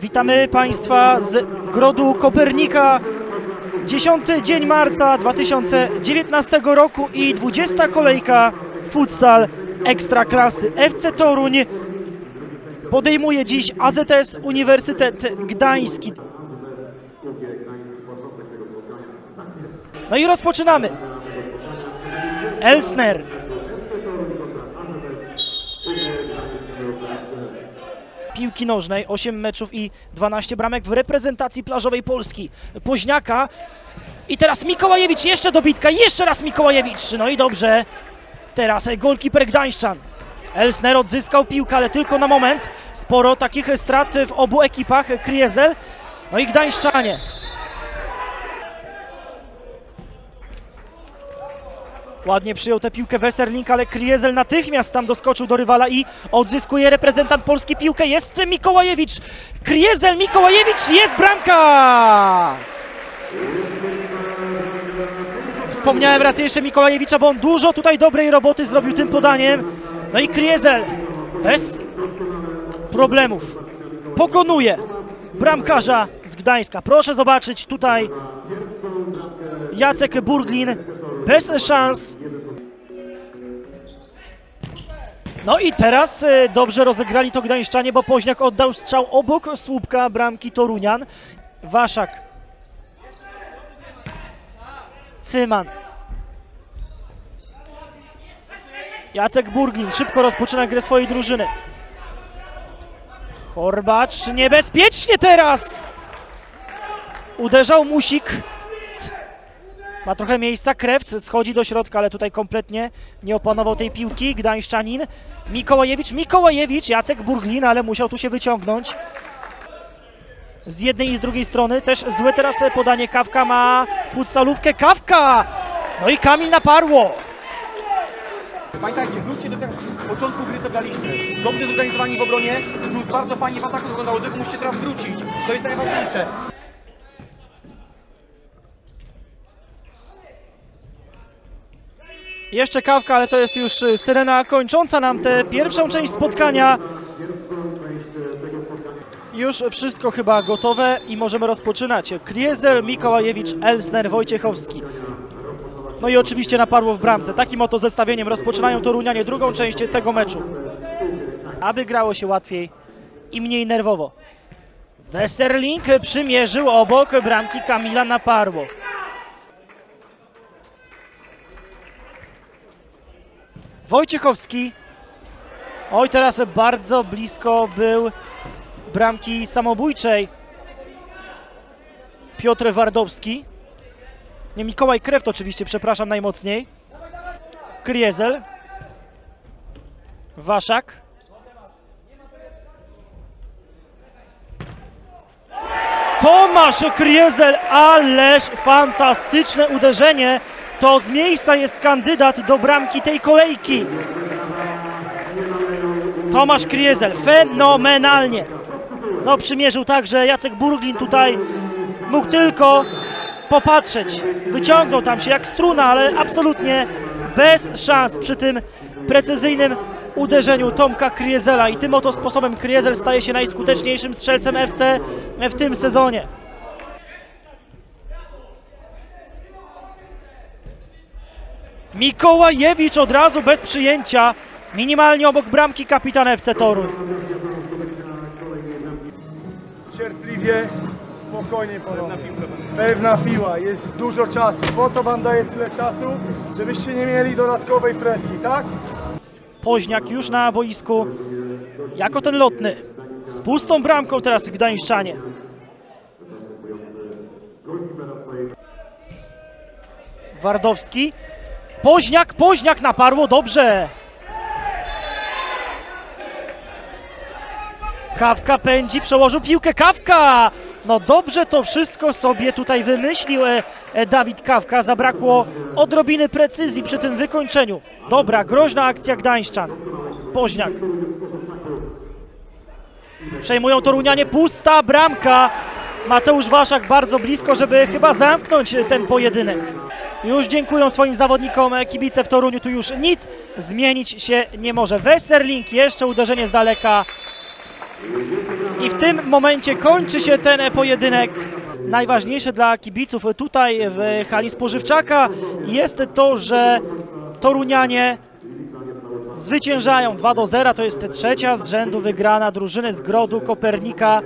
Witamy Państwa z Grodu Kopernika. 10 dzień marca 2019 roku i 20 kolejka futsal Ekstraklasy. FC Toruń podejmuje dziś AZS Uniwersytet Gdański. No i rozpoczynamy. Elsner. Piłki nożnej, 8 meczów i 12 bramek w reprezentacji plażowej Polski. Poźniaka i teraz Mikołajewicz, jeszcze dobitka, jeszcze raz Mikołajewicz. No i dobrze. Teraz golkiper Gdańszczan. Elsner odzyskał piłkę, ale tylko na moment. Sporo takich strat w obu ekipach. Kriezel, no i Gdańszczanie. Ładnie przyjął tę piłkę Westerlink, ale Kriezel natychmiast tam doskoczył do rywala i odzyskuje reprezentant Polski piłkę. Jest Mikołajewicz. Kriezel, Mikołajewicz, jest bramka! Wspomniałem raz jeszcze Mikołajewicza, bo on dużo tutaj dobrej roboty zrobił tym podaniem. No i Kriezel bez problemów pokonuje bramkarza z Gdańska. Proszę zobaczyć tutaj Jacek Burglin bez szans. No i teraz e, dobrze rozegrali to Gdańszczanie, bo Poźniak oddał strzał obok słupka bramki Torunian. Waszak. Cyman. Jacek Burglin szybko rozpoczyna grę swojej drużyny. Horbacz niebezpiecznie teraz! Uderzał Musik. Ma trochę miejsca, Kreft schodzi do środka, ale tutaj kompletnie nie opanował tej piłki. Gdańszczanin, Mikołajewicz, Mikołajewicz, Jacek Burglin, ale musiał tu się wyciągnąć. Z jednej i z drugiej strony też złe teraz podanie. Kawka ma futsalówkę, Kawka! No i Kamil naparło. Pamiętajcie, wróćcie do tego początku gry, co graliśmy. Dobrze zorganizowani w obronie, plus bardzo fajnie w ataku wyglądało, tylko musicie teraz wrócić. To jest najważniejsze. Jeszcze Kawka, ale to jest już y, syrena kończąca nam tę pierwszą część spotkania. Już wszystko chyba gotowe i możemy rozpoczynać. Kriezel, Mikołajewicz, Elsner, Wojciechowski. No i oczywiście naparło w bramce. Takim oto zestawieniem rozpoczynają Torunianie drugą część tego meczu. Aby grało się łatwiej i mniej nerwowo. Westerlink przymierzył obok bramki Kamila Naparło. Wojciechowski. Oj, teraz bardzo blisko był bramki samobójczej. Piotr Wardowski. Nie, Mikołaj Kreft oczywiście, przepraszam najmocniej. Kriezel. Waszak. Tomasz Kriezel, ależ fantastyczne uderzenie. To z miejsca jest kandydat do bramki tej kolejki. Tomasz Kriezel, fenomenalnie. No przymierzył także Jacek Burglin tutaj. Mógł tylko popatrzeć. Wyciągnął tam się jak struna, ale absolutnie bez szans przy tym precyzyjnym uderzeniu Tomka Kriezela. I tym oto sposobem Kriezel staje się najskuteczniejszym strzelcem FC w tym sezonie. Mikołajewicz od razu bez przyjęcia, minimalnie obok bramki kapitan FC Toruń. Cierpliwie, spokojnie panowie. Pewna piła, jest dużo czasu. Po to wam daję tyle czasu, żebyście nie mieli dodatkowej presji, tak? Poźniak już na boisku jako ten lotny. Z pustą bramką teraz Gdańszczanie. Wardowski. Poźniak, Poźniak naparło, dobrze. Kawka pędzi, przełożył piłkę, Kawka! No dobrze to wszystko sobie tutaj wymyślił e, e, Dawid Kawka. Zabrakło odrobiny precyzji przy tym wykończeniu. Dobra, groźna akcja Gdańszczan. Poźniak. Przejmują Torunianie, pusta bramka. Mateusz Waszak bardzo blisko, żeby chyba zamknąć ten pojedynek. Już dziękują swoim zawodnikom kibice w Toruniu, tu już nic zmienić się nie może. Westerlink, jeszcze uderzenie z daleka i w tym momencie kończy się ten pojedynek. Najważniejsze dla kibiców tutaj w hali Spożywczaka jest to, że Torunianie zwyciężają 2 do 0. To jest trzecia z rzędu wygrana drużyny z Grodu Kopernika